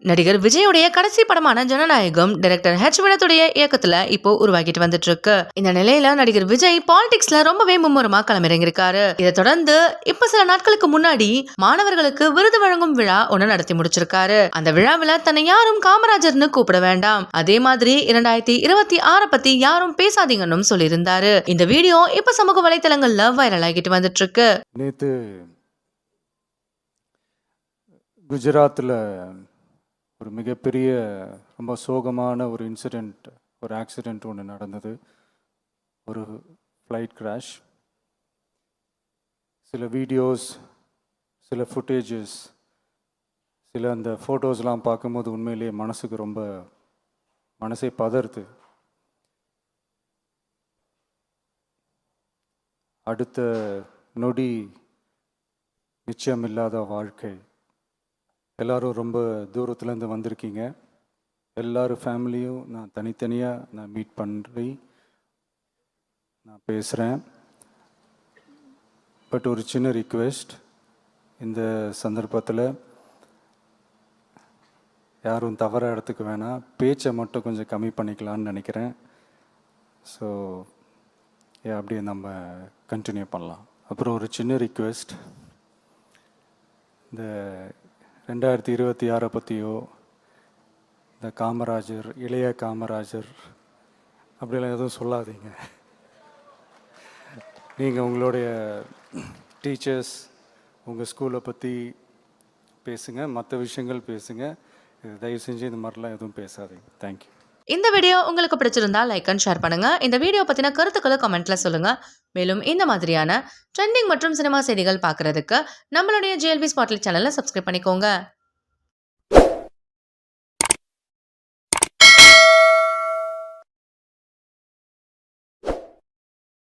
நடிகர் விஜயுடைய கடைசி படமான ஜனநாயகம் டைரக்டர் ஹெச் வினத்துடைய இயக்கத்துல இப்போ உருவாக்கிட்டு வந்துட்டு இருக்கு இந்த நிலையில நடிகர் விஜய் பாலிடிக்ஸ்ல ரொம்பவே மும்முரமா களமிறங்கியிருக்காரு. இதை தொடர்ந்து இப்ப சில நாட்களுக்கு முன்னாடி மாணவர்களுக்கு விருது வழங்கும் விழா ஒண்ணு நடத்தி முடிச்சிருக்காரு. அந்த விழாவில் தன்னை யாரும் காமராஜர்னு கூப்பிட வேண்டாம். அதே மாதிரி இரண்டாயிரத்தி இருபத்தி ஆறை பத்தி யாரும் பேசாதீங்கன்னு சொல்லியிருந்தாரு. இந்த வீடியோ இப்ப சமூக வலைதளங்கள்ல வைரல் ஆகிட்டு வந்துட்டு இருக்கு நேத்து குஜராத்தில் ஒரு மிகப்பெரிய ரொம்ப சோகமான ஒரு இன்சிடெண்ட் ஒரு ஆக்சிடெண்ட் ஒன்று நடந்தது. ஒரு ஃப்ளைட் கிராஷ் சில வீடியோஸ் சில ஃபுட்டேஜஸ் சில அந்த ஃபோட்டோஸ்லாம் பார்க்கும்போது உண்மையிலேயே மனசுக்கு ரொம்ப மனசே பதறுது. அடுத்த நொடி நிச்சயமில்லாத வாழ்க்கை. எல்லோரும் ரொம்ப தூரத்துலேருந்து வந்திருக்கீங்க. எல்லோரும் ஃபேமிலியும் நான் தனித்தனியாக நான் மீட் பண்ணி நான் பேசுகிறேன் பட் ஒரு சின்ன ரிக்வெஸ்ட் இந்த சந்தர்ப்பத்தில் யாரும் தவறாக இடத்துக்கு வேணாம். பேச்சை மட்டும் கொஞ்சம் கம்மி பண்ணிக்கலான்னு நினைக்கிறேன். ஸோ அப்படியே நம்ம கண்டினியூ பண்ணலாம். அப்புறம் ஒரு சின்ன ரிக்வெஸ்ட் இந்த ரெண்டாயிரத்தி இருபத்தி ஆறை பற்றியோ இந்த காமராஜர் இளைய காமராஜர் அப்படிலாம் எதுவும் சொல்லாதீங்க. நீங்கள் உங்களுடைய டீச்சர்ஸ் உங்கள் ஸ்கூலை பற்றி பேசுங்க மற்ற விஷயங்கள் பேசுங்க. இது தயவு செஞ்சு இந்த மாதிரிலாம் எதுவும் பேசாதீங்க. தேங்க்யூ இந்த வீடியோ உங்களுக்கு பிடிச்சிருந்தா லைக் அண்ட் ஷேர் பண்ணுங்க. இந்த வீடியோ பற்றின கருத்துக்களை கமெண்ட்ல சொல்லுங்க. மேலும் இந்த மாதிரியான ட்ரெண்டிங் மற்றும் சினிமா செய்திகள் பார்க்கறதுக்கு நம்மளுடைய ஜிஎல்பி ஸ்பாட்லி சேனலை சப்ஸ்கிரைப் பண்ணிக்கோங்க.